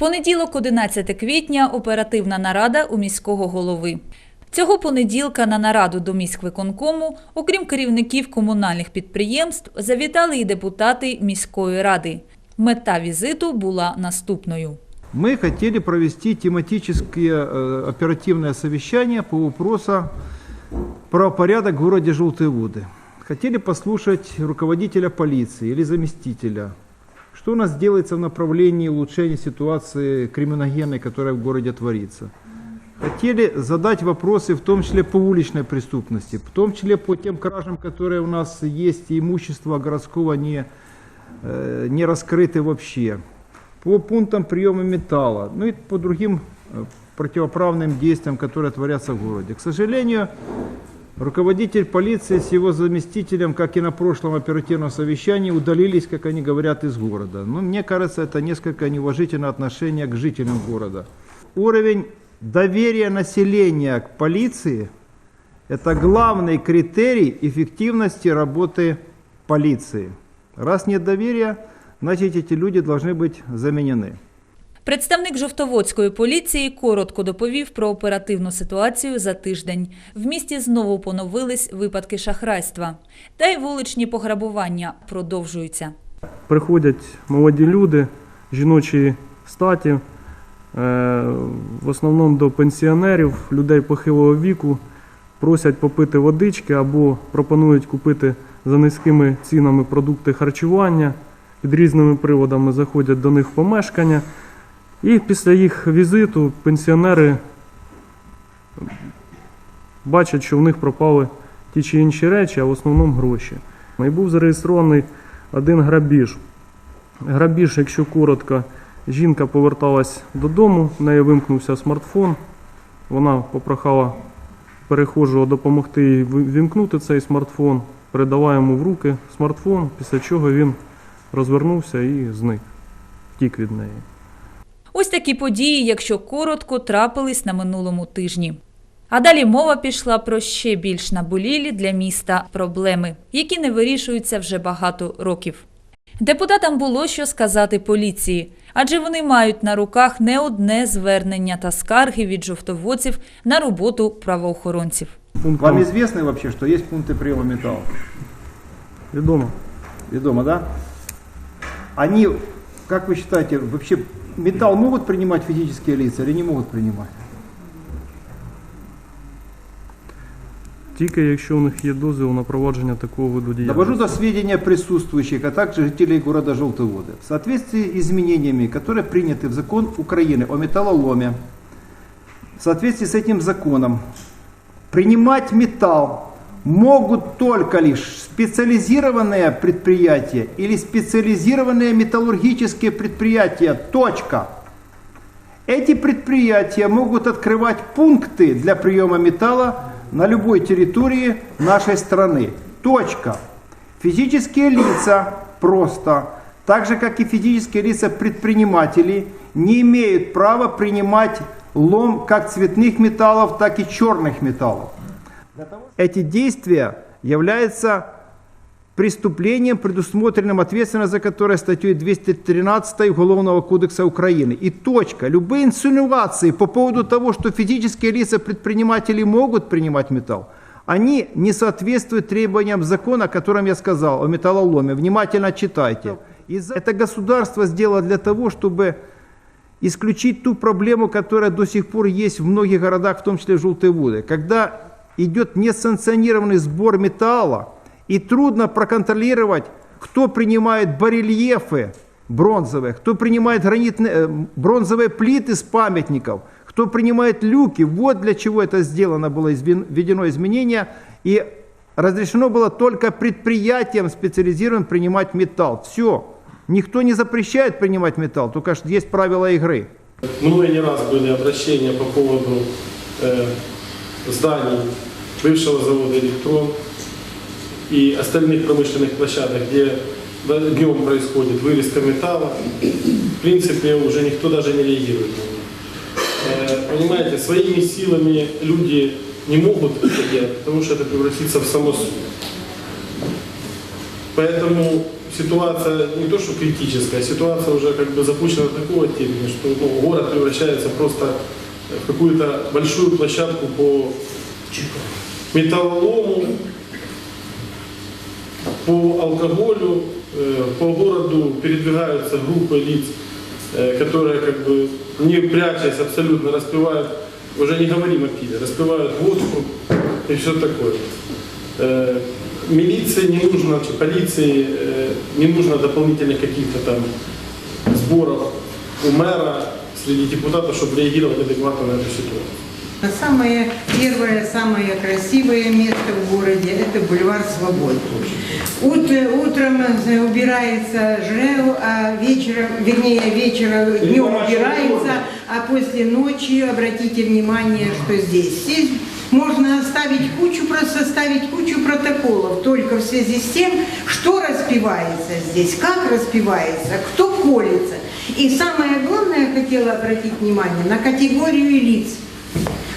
Понеділок, 11 квітня, оперативна нарада у міського голови. Цього понеділка на нараду до міськвиконкому, окрім керівників комунальних підприємств, завітали і депутати міської ради. Мета візиту була наступною. Мы хотели провести тематические э, оперативное совещание по вопросу правопорядок в городе Желтые Воды. Хотели послушать руководителя полиции или заместителя, что у нас делается в направлении улучшения ситуации криминогенной, которая в городе творится. Хотели задать вопросы, в том числе по уличной преступности, в том числе по тем кражам, которые у нас есть, и имущество городского не, э, не раскрыты вообще по пунктам приема металла, ну и по другим э, противоправным действиям, которые творятся в городе. К сожалению, руководитель полиции с его заместителем, как и на прошлом оперативном совещании, удалились, как они говорят, из города. Но мне кажется, это несколько неуважительное отношение к жителям города. Уровень доверия населения к полиции – это главный критерий эффективности работы полиции. Раз нет доверия, значит эти люди должны быть заменены. Представник Жовтоводської поліції коротко доповів про оперативну ситуацію за тиждень. В місті знову поновились випадки шахрайства. Та й вуличні пограбування продовжуються. приходять молоді люди, жіночої статі, е, в основному до пенсіонерів, людей похилого віку, просять попити водички або пропонують купити за низькими цінами продукти харчування. Під різними приводами заходять до них в помешкання. І після їх візиту пенсіонери бачать, що в них пропали ті чи інші речі, а в основному гроші. І був зареєстрований один грабіж. Грабіж, якщо коротко, жінка поверталась додому, в неї вимкнувся смартфон. Вона попрохала перехожого допомогти їй вімкнути цей смартфон, передала йому в руки смартфон, після чого він розвернувся і зник, втік від неї. Ось такі події, якщо коротко, трапились на минулому тижні. А далі мова пішла про ще більш наболілі для міста проблеми, які не вирішуються вже багато років. Депутатам було що сказати поліції, адже вони мають на руках не одне звернення та скарги від жовтоводців на роботу правоохоронців. Вам известно вообще, что есть пункты приема металла? відомо. Ведомо, да? Они, как вы считаете, вообще металл могут принимать физические лица или не могут принимать? Тільки якщо у них є дозвіл на провадження такого виду Довожу діяльності. до сведения присутствующих, а также жителей города Желтые Воды. В соответствии с изменениями, которые приняты в закон Украины о металлоломе, в соответствии с этим законом, принимать металл могут только лишь специализированные предприятия или специализированные металлургические предприятия. Точка. Эти предприятия могут открывать пункты для приема металла на любой территории нашей страны. Точка. Физические лица просто, так же как и физические лица предприниматели, не имеют права принимать лом как цветных металлов, так и черных металлов. Эти действия являются преступлением, предусмотренным ответственность за которое статьей 213 Уголовного кодекса Украины. И точка. Любые инсинуации по поводу того, что физические лица предприниматели могут принимать металл, они не соответствуют требованиям закона, о котором я сказал, о металлоломе. Внимательно читайте. Это государство сделало для того, чтобы исключить ту проблему, которая до сих пор есть в многих городах, в том числе в Желтые воды. Когда идет несанкционированный сбор металла, и трудно проконтролировать, кто принимает барельефы бронзовые, кто принимает гранитные, э, бронзовые плиты с памятников, кто принимает люки. Вот для чего это сделано было, введено изменение. И разрешено было только предприятиям специализированным принимать металл. Все. Никто не запрещает принимать металл, только ж есть правила игры. Мной не раз были обращения по поводу э, зданий бывшего завода «Электрон» и остальных промышленных площадок, где днем происходит вырезка металла. В принципе, уже никто даже не реагирует. Э, понимаете, своими силами люди не могут это делать, потому что это превратится в самосуд. Поэтому ситуация не то что критическая, ситуация уже как бы запущена до такого степени, что ну, город превращается просто в какую-то большую площадку по металлолому, по алкоголю, э, по городу передвигаются группы лиц, э, которые как бы не прячась абсолютно распивают, уже не говорим о пиве, распивают водку и все такое. Э, Милиции не нужно, полиции э, не нужно дополнительных каких-то там сборов у мэра среди депутатов, чтобы реагировать адекватно на эту ситуацию. Самое первое, самое красивое место в городе – это бульвар Свободы. Ут- утром э, убирается ЖЭУ, а вечером, вернее, вечером, днем убирается, а после ночи, обратите внимание, что здесь. Здесь можно оставить кучу, составить кучу протоколов только в связи с тем, что распивается здесь, как распивается, кто колется. И самое главное, я хотела обратить внимание на категорию лиц.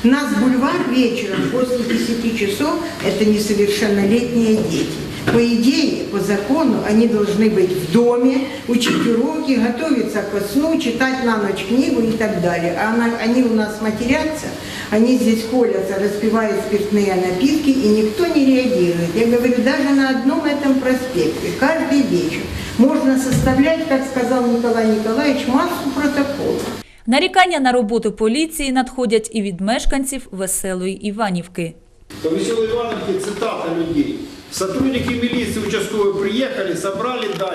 У нас бульвар вечером после 10 часов – это несовершеннолетние дети. По идее, по закону, они должны быть в доме, учить уроки, готовиться ко сну, читать на ночь книгу и так далее. А она- они у нас матерятся, они здесь колятся, распивают спиртные напитки, и никто не реагирует. Я говорю, даже на одном этом проспекте, каждый вечер можно составлять, как сказал Николай Николаевич, массу протоколов. Нарікання на роботу поліції надходять і від мешканців веселої Іванівки. По веселой Ивановке цитата людей. Сотрудники милиции участковые приехали, собрали дань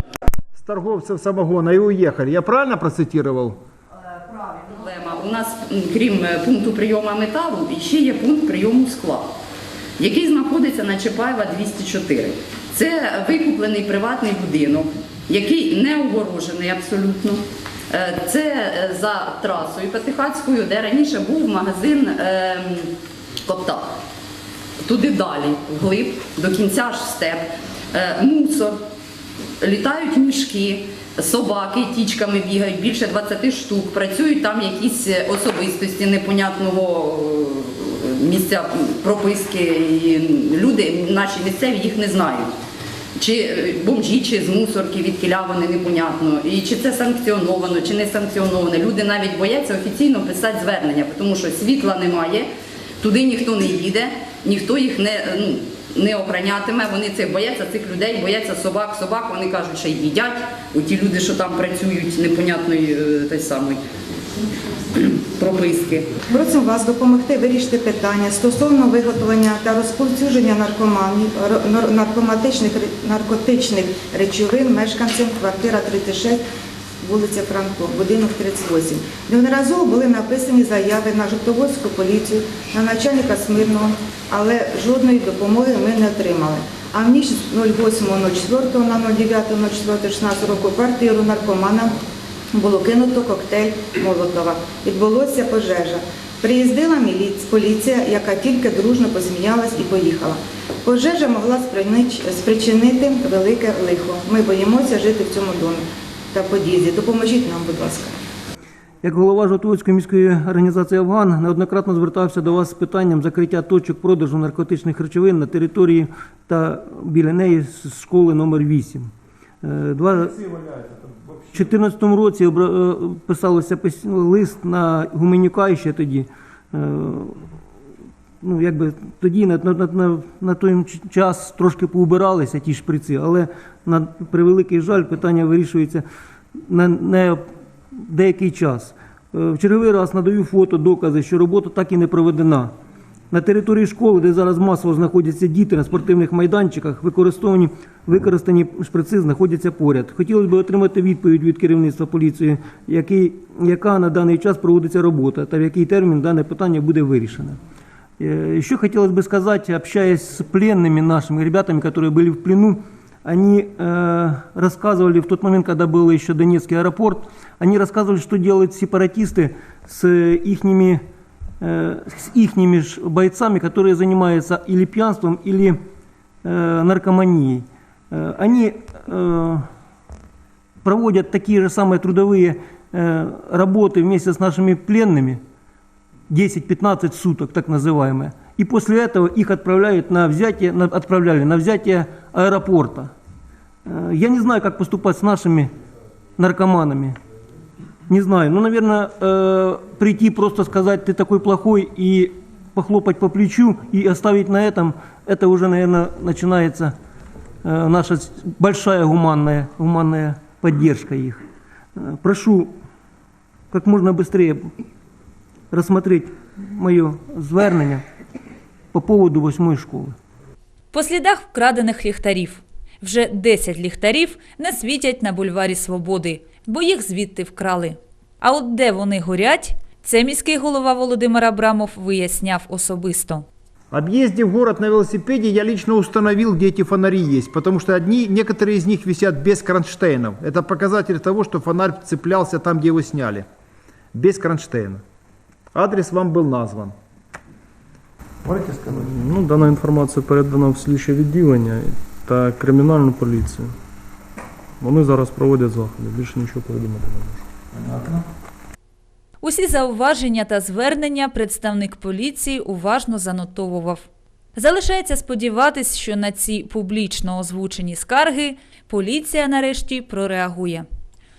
с торговцев самогона и уехали. Я правильно процитировал? Проблема. У нас, м, крім е, пункту прийому металу, ще є пункт прийому скла, який знаходиться на Чапаєва 204. Це викуплений приватний будинок, який не огорожений абсолютно. Е, Це е, за трасою Патихацькою, де раніше був магазин ем, Коптак. Туди далі, вглиб, до кінця ж степ. Е, Мусор, літають мішки, собаки тічками бігають, більше 20 штук, працюють там якісь особистості непонятного місця прописки. І люди наші місцеві їх не знають. Чи е, бомжі, чи з мусорки, від вони непонятно. І чи це санкціоновано, чи не санкціоновано. Люди навіть бояться офіційно писати звернення, тому що світла немає, туди ніхто не їде, ніхто їх не, ну, не охранятиме. Вони цих бояться цих людей, бояться собак. Собак вони кажуть, що їдять. Ті люди, що там працюють, непонятної е, той самої прописки. Просимо вас допомогти вирішити питання стосовно виготовлення та розповсюдження наркоматичних, наркотичних речовин мешканцям квартира 36, вулиця Франко, будинок 38. Неодноразово були написані заяви на Жовтоводську поліцію, на начальника Смирного, але жодної допомоги ми не отримали. А в ніч з 08.04 на 09.04.16 року квартиру наркомана було кинуто коктейль Молотова. Відбулося пожежа. Приїздила поліція, яка тільки дружно позмінялась і поїхала. Пожежа могла спричинити велике лихо. Ми боїмося жити в цьому домі та подізі. Допоможіть нам, будь ласка. Як голова Жовтоводської міської організації Афган неоднократно звертався до вас з питанням закриття точок продажу наркотичних речовин на території та біля неї школи номер 8. Е, Два... В 2014 році е, писалося лист на Гуменюка ще тоді. Е, Ну, якби тоді на, на, на, на той час трошки поубиралися ті шприци, але на превеликий жаль питання вирішується на, на деякий час. Е, В черговий раз надаю фото, докази, що робота так і не проведена. На території школи, де зараз масово знаходяться діти на спортивних майданчиках, використані, використані шприци знаходяться поряд. Хотілося б отримати відповідь від керівництва поліції, який, яка на даний час проводиться робота та в який термін дане питання буде вирішено. Э, Еще хотелось бы сказать, общаясь с пленными нашими ребятами, которые были в плену, они э, рассказывали в тот момент, когда был еще Донецкий аэропорт, они рассказывали, что делают сепаратисты с ихними, э, с ихними бойцами, которые занимаются или пьянством, или э, наркоманией. Э, они э, проводят такие же самые трудовые э, работы вместе с нашими пленными, 10-15 суток, так называемые. И после этого их отправляют на взятие, на- отправляли на взятие аэропорта. Э, Я не знаю, как поступать с нашими наркоманами. Не знаю. Ну, наверное, э, прийти просто сказать, ты такой плохой, и похлопать по плечу, и оставить на этом, это уже, наверное, начинается э, наша с- большая гуманная, гуманная поддержка их. Э, Прошу как можно быстрее рассмотреть мое звернення по поводу восьмої школи. По слідах вкрадених ліхтарів. Вже 10 ліхтарів не світять на бульварі Свободи, бо їх звідти вкрали. А от де вони горять, це міський голова Володимир Абрамов виясняв особисто. Объездив город на велосипеде, я лично установил, где эти фонари есть, потому что одни, некоторые из них висят без кронштейнов. Это показатель того, что фонарь цеплялся там, где его сняли. Без кронштейна. Адрес вам был назван. Можете сказать? Ну, дана інформація передана в слідче відділення та кримінальну поліцію. Вони зараз проводять заходи, більше нічого повідомити не можу. Усі зауваження та звернення представник поліції уважно занотовував. Залишається сподіватись, що на ці публічно озвучені скарги поліція нарешті прореагує.